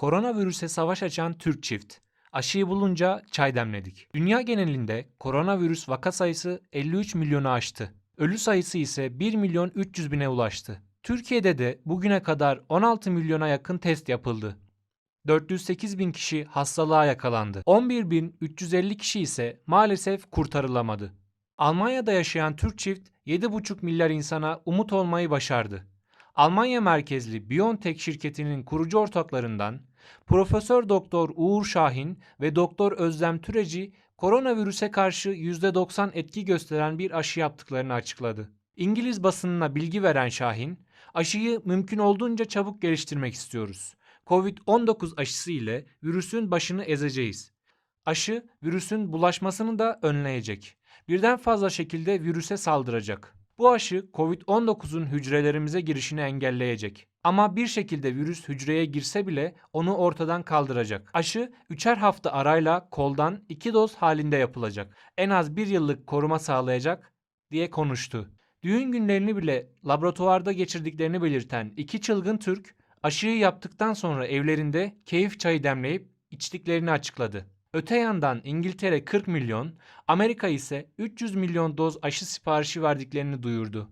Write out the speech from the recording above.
Koronavirüse savaş açan Türk çift. Aşıyı bulunca çay demledik. Dünya genelinde koronavirüs vaka sayısı 53 milyonu aştı. Ölü sayısı ise 1 milyon 300 bine ulaştı. Türkiye'de de bugüne kadar 16 milyona yakın test yapıldı. 408 bin kişi hastalığa yakalandı. 11.350 kişi ise maalesef kurtarılamadı. Almanya'da yaşayan Türk çift 7,5 milyar insana umut olmayı başardı. Almanya merkezli BioNTech şirketinin kurucu ortaklarından Profesör Doktor Uğur Şahin ve Doktor Özlem Türeci koronavirüse karşı %90 etki gösteren bir aşı yaptıklarını açıkladı. İngiliz basınına bilgi veren Şahin, aşıyı mümkün olduğunca çabuk geliştirmek istiyoruz. Covid-19 aşısı ile virüsün başını ezeceğiz. Aşı virüsün bulaşmasını da önleyecek. Birden fazla şekilde virüse saldıracak. Bu aşı COVID-19'un hücrelerimize girişini engelleyecek. Ama bir şekilde virüs hücreye girse bile onu ortadan kaldıracak. Aşı 3'er hafta arayla koldan 2 doz halinde yapılacak. En az 1 yıllık koruma sağlayacak diye konuştu. Düğün günlerini bile laboratuvarda geçirdiklerini belirten iki çılgın Türk, aşıyı yaptıktan sonra evlerinde keyif çayı demleyip içtiklerini açıkladı. Öte yandan İngiltere 40 milyon, Amerika ise 300 milyon doz aşı siparişi verdiklerini duyurdu.